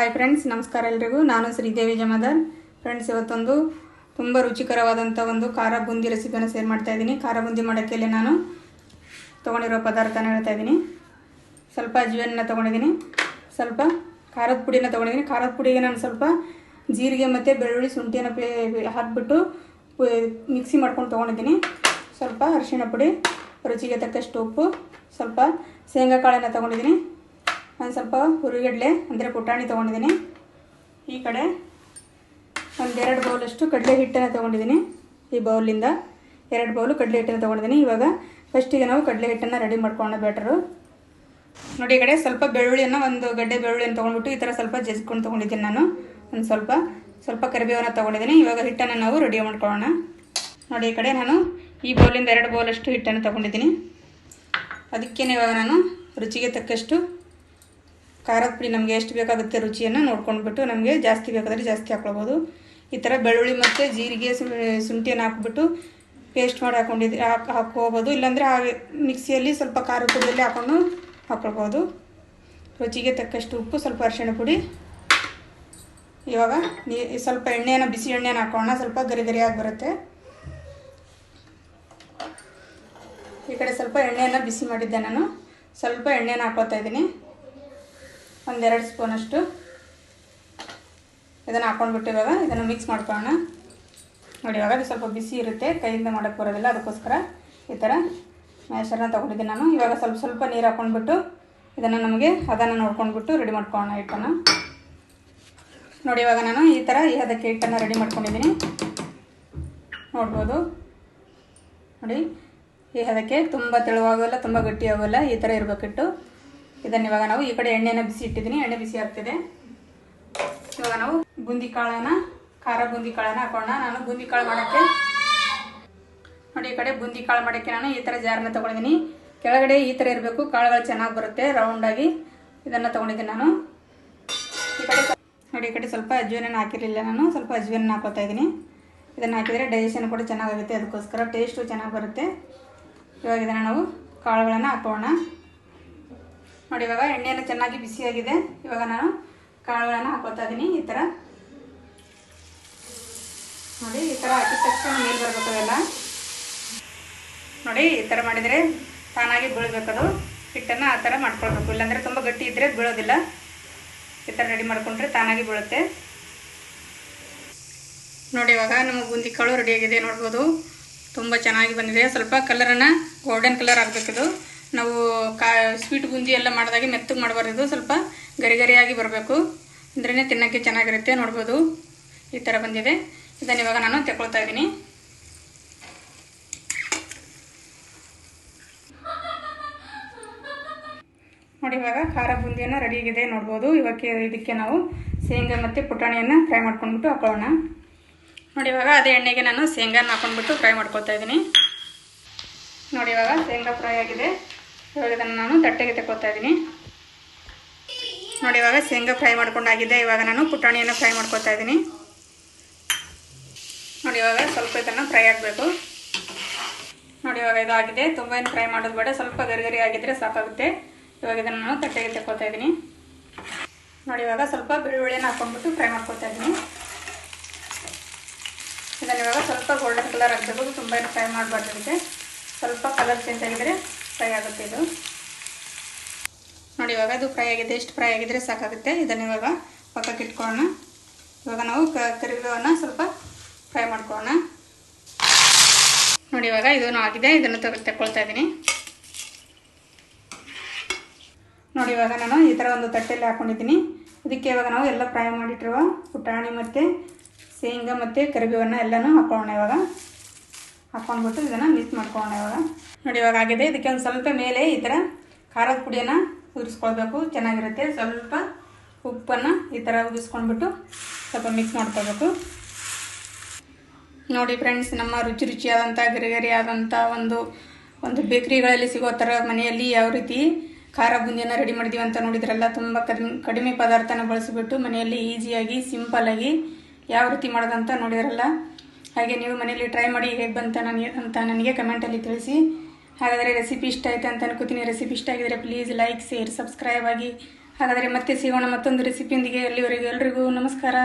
Hi friends ನಮಸ್ಕಾರ ಎಲ್ರಿಗೂ. ನಾನು ಶ್ರೀದೇವಿ ಜಮಾದಾರ್. ಫ್ರೆಂಡ್ಸ್ ಇವತ್ತೊಂದು ತುಂಬ ರುಚಿಕರವಾದಂಥ ಒಂದು ಖಾರ ಬುಂದಿ ರೆಸಿಪಿಯನ್ನು ಶೇರ್ ಮಾಡ್ತಾ ಇದ್ದೀನಿ. ಖಾರ ಬುಂದಿ ಮಾಡೋಕ್ಕೆ ಇಲ್ಲಿ ನಾನು ತೊಗೊಂಡಿರೋ ಪದಾರ್ಥನ ಹೇಳ್ತಾ ಇದ್ದೀನಿ. ಸ್ವಲ್ಪ ಅಜ್ವೇನ ತೊಗೊಂಡಿದ್ದೀನಿ. ಸ್ವಲ್ಪ ಖಾರದ ಪುಡಿನ ತೊಗೊಂಡಿದ್ದೀನಿ. ಖಾರದ ಪುಡಿಗೆ ನಾನು ಸ್ವಲ್ಪ ಜೀರಿಗೆ ಮತ್ತು ಬೆಳ್ಳುಳ್ಳಿ ಶುಂಠಿಯನ್ನು ಪೇ ಹಾಕಿಬಿಟ್ಟು ಮಿಕ್ಸಿ ಮಾಡ್ಕೊಂಡು ತೊಗೊಂಡಿದ್ದೀನಿ. ಸ್ವಲ್ಪ ಅರಿಶಿಣ ಪುಡಿ, ರುಚಿಗೆ ತಕ್ಕಷ್ಟು ಉಪ್ಪು, ಸ್ವಲ್ಪ ಶೇಂಗಾ ಕಾಳನ್ನು ತೊಗೊಂಡಿದ್ದೀನಿ. ಒಂದು ಸ್ವಲ್ಪ ಹುರಿಗಡಲೆ ಅಂದರೆ ಪುಟಾಣಿ ತೊಗೊಂಡಿದ್ದೀನಿ ಈ ಕಡೆ ಒಂದೆರಡು ಬೌಲಷ್ಟು ಕಡಲೆ ಹಿಟ್ಟನ್ನು ತೊಗೊಂಡಿದ್ದೀನಿ ಈ ಬೌಲಿಂದ ಎರಡು ಬೌಲು ಕಡಲೆ ಹಿಟ್ಟನ್ನು ತೊಗೊಂಡಿದ್ದೀನಿ ಇವಾಗ ಫಸ್ಟಿಗೆ ನಾವು ಕಡಲೆ ಹಿಟ್ಟನ್ನು ರೆಡಿ ಮಾಡ್ಕೊಳ್ಳೋಣ ಬೆಟ್ರು ನೋಡಿ, ಈ ಕಡೆ ಸ್ವಲ್ಪ ಬೆಳ್ಳುಳ್ಳಿಯನ್ನು, ಒಂದು ಗಡ್ಡೆ ಬೆಳ್ಳುಳ್ಳಿಯನ್ನು ತೊಗೊಂಡ್ಬಿಟ್ಟು ಈ ಥರ ಸ್ವಲ್ಪ ಜಜ್ಕೊಂಡು ತೊಗೊಂಡಿದ್ದೀನಿ ನಾನು. ಒಂದು ಸ್ವಲ್ಪ ಸ್ವಲ್ಪ ಕರಿಬೇವನ್ನ ತೊಗೊಂಡಿದ್ದೀನಿ ಇವಾಗ ಹಿಟ್ಟನ್ನು ನಾವು ರೆಡಿ ಮಾಡ್ಕೊಳ್ಳೋಣ. ನೋಡಿ, ಈ ಕಡೆ ನಾನು ಈ ಬೌಲಿಂದ ಎರಡು ಬೌಲಷ್ಟು ಹಿಟ್ಟನ್ನು ತೊಗೊಂಡಿದ್ದೀನಿ ಅದಕ್ಕೇನೆ ಇವಾಗ ನಾನು ರುಚಿಗೆ ತಕ್ಕಷ್ಟು ಖಾರದ ಪುಡಿ ನಮಗೆ ಎಷ್ಟು ಬೇಕಾಗುತ್ತೆ ರುಚಿಯನ್ನು ನೋಡ್ಕೊಂಡ್ಬಿಟ್ಟು ನಮಗೆ ಜಾಸ್ತಿ ಬೇಕಾದರೆ ಜಾಸ್ತಿ ಹಾಕ್ಕೊಳ್ಬೋದು. ಈ ಥರ ಬೆಳ್ಳುಳ್ಳಿ ಮತ್ತು ಜೀರಿಗೆ ಶುಂಠಿಯನ್ನು ಹಾಕ್ಬಿಟ್ಟು ಪೇಸ್ಟ್ ಮಾಡಿ ಹಾಕೊಂಡಿದ್ದು ಹಾಕಿ ಹಾಕ್ಕೋಬೋದು ಇಲ್ಲಾಂದರೆ ಹಾಗೆ ಮಿಕ್ಸಿಯಲ್ಲಿ ಸ್ವಲ್ಪ ಖಾರದ ಪುಡಿಯಲ್ಲಿ ಹಾಕೊಂಡು ಹಾಕ್ಕೊಳ್ಬೋದು. ರುಚಿಗೆ ತಕ್ಕಷ್ಟು ಉಪ್ಪು, ಸ್ವಲ್ಪ ಅರಿಶಿಣ ಪುಡಿ. ಇವಾಗ ನೀ, ಸ್ವಲ್ಪ ಎಣ್ಣೆಯನ್ನು, ಬಿಸಿ ಎಣ್ಣೆಯನ್ನು ಹಾಕೋಣ. ಸ್ವಲ್ಪ ಗರಿ ಗರಿಯಾಗಿ ಬರುತ್ತೆ. ಈ ಕಡೆ ಸ್ವಲ್ಪ ಎಣ್ಣೆಯನ್ನು ಬಿಸಿ ಮಾಡಿದ್ದೆ ನಾನು. ಸ್ವಲ್ಪ ಎಣ್ಣೆಯನ್ನು ಹಾಕೋತಾ ಇದ್ದೀನಿ. ಒಂದೆರಡು ಸ್ಪೂನಷ್ಟು ಇದನ್ನು ಹಾಕೊಂಡ್ಬಿಟ್ಟು ಇವಾಗ ಇದನ್ನು ಮಿಕ್ಸ್ ಮಾಡ್ಕೊಳ್ಳೋಣ. ನೋಡಿ, ಇವಾಗ ಅದು ಸ್ವಲ್ಪ ಬಿಸಿ ಇರುತ್ತೆ. ಕೈಯಿಂದ ಮಾಡೋಕ್ಕೆ ಬರೋದಿಲ್ಲ, ಅದಕ್ಕೋಸ್ಕರ ಈ ಥರ ಮ್ಯಾಶರ್ನ ತೊಗೊಂಡಿದ್ದೀನಿ ನಾನು. ಇವಾಗ ಸ್ವಲ್ಪ ಸ್ವಲ್ಪ ನೀರು ಹಾಕ್ಕೊಂಡ್ಬಿಟ್ಟು ಇದನ್ನು ನಮಗೆ ಅದನ್ನು ನೋಡ್ಕೊಂಡ್ಬಿಟ್ಟು ರೆಡಿ ಮಾಡ್ಕೊಳ್ಳೋಣ ಹಿಟ್ಟನ್ನು. ನೋಡಿ, ಇವಾಗ ನಾನು ಈ ಥರ ಈ ಅದಕ್ಕೆ ಹಿಟ್ಟನ್ನು ರೆಡಿ ಮಾಡ್ಕೊಂಡಿದ್ದೀನಿ. ನೋಡ್ಬೋದು. ನೋಡಿ, ಈ ಹದಕ್ಕೆ ತುಂಬ ತೆಳುವಾಗೋಲ್ಲ, ತುಂಬ ಗಟ್ಟಿಯಾಗೋಲ್ಲ, ಈ ಥರ ಇರಬೇಕಿಟ್ಟು. ಇದನ್ನು ಇವಾಗ ನಾವು ಈ ಕಡೆ ಎಣ್ಣೆನ ಬಿಸಿ ಇಟ್ಟಿದ್ದೀನಿ. ಎಣ್ಣೆ ಬಿಸಿ ಆಗ್ತಿದೆ. ಇವಾಗ ನಾವು ಬೂಂದಿ ಕಾಳನ್ನ, ಖಾರ ಬೂಂದಿ ಕಾಳನ್ನ ಹಾಕೋಣ. ನಾನು ಬೂಂದಿ ಕಾಳು ಮಾಡೋಕ್ಕೆ ನೋಡಿ, ಈ ಕಡೆ ಬೂಂದಿ ಕಾಳು ಮಾಡೋಕ್ಕೆ ನಾನು ಈ ಥರ ಜಾರನ್ನ ತೊಗೊಂಡಿದ್ದೀನಿ. ಕೆಳಗಡೆ ಈ ಥರ ಇರಬೇಕು. ಕಾಳುಗಳು ಚೆನ್ನಾಗಿ ಬರುತ್ತೆ ರೌಂಡಾಗಿ ಇದನ್ನು ತೊಗೊಂಡಿದ್ದೀನಿ ನಾನು. ಈ ಕಡೆ ನೋಡಿ, ಈ ಕಡೆ ಸ್ವಲ್ಪ ಅಜ್ವೇನನ್ನು ಹಾಕಿರಲಿಲ್ಲ ನಾನು. ಸ್ವಲ್ಪ ಅಜ್ವೇನ ಹಾಕೋತಾ ಇದ್ದೀನಿ. ಇದನ್ನು ಹಾಕಿದರೆ ಡೈಜೆಷನ್ ಕೂಡ ಚೆನ್ನಾಗಾಗುತ್ತೆ. ಅದಕ್ಕೋಸ್ಕರ ಟೇಸ್ಟು ಚೆನ್ನಾಗಿ ಬರುತ್ತೆ. ಇವಾಗ ಇದನ್ನು ನಾವು ಕಾಳುಗಳನ್ನು ಹಾಕೋಣ. ನೋಡಿ, ಇವಾಗ ಎಣ್ಣೆಯನ್ನು ಚೆನ್ನಾಗಿ ಬಿಸಿಯಾಗಿದೆ ಇವಾಗ ನಾನು ಕಾಳುಗಳನ್ನು ಹಾಕೋತಾ ಇದ್ದೀನಿ ಈ ಥರ ನೋಡಿ, ಈ ಥರ ಹಾಕಿದ ತಕ್ಷಣ ನೀರು ಬರಬೇಕು ಅವೆಲ್ಲ. ನೋಡಿ, ಈ ಥರ ಮಾಡಿದರೆ ತಾನಾಗಿ ಬೀಳಬೇಕದು ಹಿಟ್ಟನ್ನು ಆ ಥರ ಮಾಡ್ಕೊಳ್ಬೇಕು. ಇಲ್ಲಾಂದರೆ ತುಂಬ ಗಟ್ಟಿ ಇದ್ದರೆ ಬೀಳೋದಿಲ್ಲ. ಈ ಥರ ರೆಡಿ ಮಾಡ್ಕೊಂಡ್ರೆ ತಾನಾಗಿ ಬೀಳುತ್ತೆ. ನೋಡಿ, ಇವಾಗ ನಮ್ಮ ಬೂಂದಿ ಕಾಳು ರೆಡಿಯಾಗಿದೆ ನೋಡ್ಬೋದು. ತುಂಬ ಚೆನ್ನಾಗಿ ಬಂದಿದೆ. ಸ್ವಲ್ಪ ಕಲರನ್ನು ಗೋಲ್ಡನ್ ಕಲರ್ ಆಗಬೇಕಿದು. ನಾವು ಕಾ ಸ್ವೀಟ್ ಬೂಂದಿ ಎಲ್ಲ ಮಾಡಿದಾಗ ಮೆತ್ತಗೆ ಮಾಡಬಾರ್ದು ಸ್ವಲ್ಪ ಗರಿ ಗರಿಯಾಗಿ ಬರಬೇಕು. ಅಂದ್ರೇ ತಿನ್ನೋಕ್ಕೆ ಚೆನ್ನಾಗಿರುತ್ತೆ ನೋಡ್ಬೋದು. ಈ ಥರ ಬಂದಿದೆ. ಇದನ್ನು ಇವಾಗ ನಾನು ತಗೊಳ್ತಾ ಇದ್ದೀನಿ. ನೋಡಿ ಇವಾಗ ಖಾರ ಬೂಂದಿಯನ್ನು ರೆಡಿಯಾಗಿದೆ ನೋಡ್ಬೋದು. ಇವಾಗ ಇದಕ್ಕೆ ನಾವು ಶೇಂಗಾ ಮತ್ತು ಪುಟಾಣಿಯನ್ನು ಫ್ರೈ ಮಾಡ್ಕೊಂಡ್ಬಿಟ್ಟು ಹಾಕೊಳ್ಳೋಣ. ನೋಡಿ ಇವಾಗ ಅದೇ ಎಣ್ಣೆಗೆ ನಾನು ಶೇಂಗಾನ ಹಾಕೊಂಡ್ಬಿಟ್ಟು ಫ್ರೈ ಮಾಡ್ಕೊತಾ ಇದ್ದೀನಿ. ನೋಡಿ ಇವಾಗ ಶೇಂಗಾ ಫ್ರೈ ಆಗಿದೆ. ಇವಾಗ ಇದನ್ನು ನಾನು ತಟ್ಟೆಗೆ ತಗೋತಾ ಇದ್ದೀನಿ. ನೋಡಿ, ಇವಾಗ ಶೇಂಗಾ ಫ್ರೈ ಮಾಡ್ಕೊಂಡಾಗಿದೆ. ಇವಾಗ ನಾನು ಪುಟಾಣಿಯನ್ನು ಫ್ರೈ ಮಾಡ್ಕೊತಾ ಇದ್ದೀನಿ. ನೋಡಿ, ಇವಾಗ ಸ್ವಲ್ಪ ಇದನ್ನು ಫ್ರೈ ಆಗಬೇಕು. ನೋಡಿ, ಇವಾಗ ಇದಾಗಿದೆ. ತುಂಬ ಏನು ಫ್ರೈ ಮಾಡೋದು ಬೇಡ. ಸ್ವಲ್ಪ ಗರಿ ಗರಿ ಆಗಿದ್ದರೆ ಸಾಕಾಗುತ್ತೆ. ಇವಾಗ ಇದನ್ನು ನಾನು ತಟ್ಟೆಗೆ ತಗೋತಾ ಇದ್ದೀನಿ. ನೋಡಿ, ಇವಾಗ ಸ್ವಲ್ಪ ಬೆಳ್ಳುಳ್ಳಿಯನ್ನು ಹಾಕೊಂಡ್ಬಿಟ್ಟು ಫ್ರೈ ಮಾಡ್ಕೊತಾ ಇದ್ದೀನಿ. ಇದನ್ನು ಇವಾಗ ಸ್ವಲ್ಪ ಗೋಲ್ಡನ್ ಕಲರ್ ಆಗಬೇಕು ತುಂಬ ಏನು ಫ್ರೈ ಮಾಡಬಾರ್ದು ಇದಕ್ಕೆ. ಸ್ವಲ್ಪ ಕಲರ್ ಚೇಂಜ್ ಆಗಿದ್ರೆ ಫ್ರೈ ಆಗುತ್ತೆ ಇದು. ನೋಡಿ, ಇವಾಗ ಅದು ಫ್ರೈ ಆಗಿದೆ. ಎಷ್ಟು ಫ್ರೈ ಆಗಿದ್ರೆ ಸಾಕಾಗುತ್ತೆ. ಇದನ್ನು ಇವಾಗ ಪಕ್ಕಕ್ಕೆ ಇಟ್ಕೊಳ್ಳೋಣ. ಇವಾಗ ನಾವು ಕರಿಬೇವನ್ನ ಸ್ವಲ್ಪ ಫ್ರೈ ಮಾಡ್ಕೊಳ್ಳೋಣ. ನೋಡಿ, ಇವಾಗ ಇದನ್ನು ಆಗಿದೆ. ಇದನ್ನು ತಗ ತಗೊಳ್ತಾ ಇದ್ದೀನಿ. ನೋಡಿ, ಇವಾಗ ನಾನು ಈ ಥರ ಒಂದು ತಟ್ಟೆಯಲ್ಲಿ ಹಾಕ್ಕೊಂಡಿದ್ದೀನಿ ಇದಕ್ಕೆ ಇವಾಗ ನಾವು ಎಲ್ಲ ಫ್ರೈ ಮಾಡಿಟ್ಟಿರುವ ಪುಟಾಣಿ ಮತ್ತು ಶೇಂಗಾ ಮತ್ತು ಕರಿಬೇವನ್ನು ಎಲ್ಲನೂ ಹಾಕೊಳ್ಳೋಣ ಇವಾಗ. ಹಾಕ್ಕೊಂಡ್ಬಿಟ್ಟು ಇದನ್ನು ಮಿಕ್ಸ್ ಮಾಡ್ಕೊಳ್ಳೋಣ ಇವಾಗ. ನೋಡಿ ಇವಾಗ ಆಗಿದೆ. ಇದಕ್ಕೆ ಒಂದು ಸ್ವಲ್ಪ ಮೇಲೆ ಈ ಥರ ಖಾರದ ಪುಡಿಯನ್ನು ಉರಿಸ್ಕೊಳ್ಬೇಕು ಚೆನ್ನಾಗಿರುತ್ತೆ. ಸ್ವಲ್ಪ ಉಪ್ಪನ್ನು ಈ ಥರ ಉದಿಸ್ಕೊಂಡ್ಬಿಟ್ಟು ಸ್ವಲ್ಪ ಮಿಕ್ಸ್ ಮಾಡ್ಕೋಬೇಕು ನೋಡಿ ಫ್ರೆಂಡ್ಸ್ ನಮ್ಮ ರುಚಿ ರುಚಿಯಾದಂಥ ಗರಿಗರಿಯಾದಂಥ ಒಂದು ಒಂದು ಬೇಕ್ರಿಗಳಲ್ಲಿ ಸಿಗೋ ಥರ ಮನೆಯಲ್ಲಿ ಯಾವ ರೀತಿ ಖಾರ ಬುಂದಿಯನ್ನು ರೆಡಿ ಮಾಡಿದ್ದೀವಿ ಅಂತ ನೋಡಿದ್ರಲ್ಲ ತುಂಬ ಕಡಿಮೆ ಕಡಿಮೆ ಪದಾರ್ಥನ ಬಳಸಿಬಿಟ್ಟು ಮನೆಯಲ್ಲಿ ಈಸಿಯಾಗಿ ಸಿಂಪಲ್ಲಾಗಿ ಯಾವ ರೀತಿ ಮಾಡೋದಂತ ನೋಡಿದ್ರಲ್ಲ ಹಾಗೆ ನೀವು ಮನೆಯಲ್ಲಿ ಟ್ರೈ ಮಾಡಿ ಹೇಗೆ ಬಂತ ನನಗೆ, ಅಂತ ನನಗೆ ಕಮೆಂಟಲ್ಲಿ ತಿಳಿಸಿ. ಹಾಗಾದರೆ ರೆಸಿಪಿ ಇಷ್ಟ ಆಯಿತು ಅಂತ ಅನ್ಕೋತೀನಿ. ರೆಸಿಪಿ ಇಷ್ಟ ಆಗಿದರೆ ಪ್ಲೀಸ್ ಲೈಕ್ ಶೇರ್ ಸಬ್ಸ್ಕ್ರೈಬ್ ಆಗಿ. ಹಾಗಾದರೆ ಮತ್ತೆ ಸಿಗೋಣ ಮತ್ತೊಂದು ರೆಸಿಪಿಯೊಂದಿಗೆ ಅಲ್ಲಿವರೆಗೂ ಎಲ್ರಿಗೂ ನಮಸ್ಕಾರ.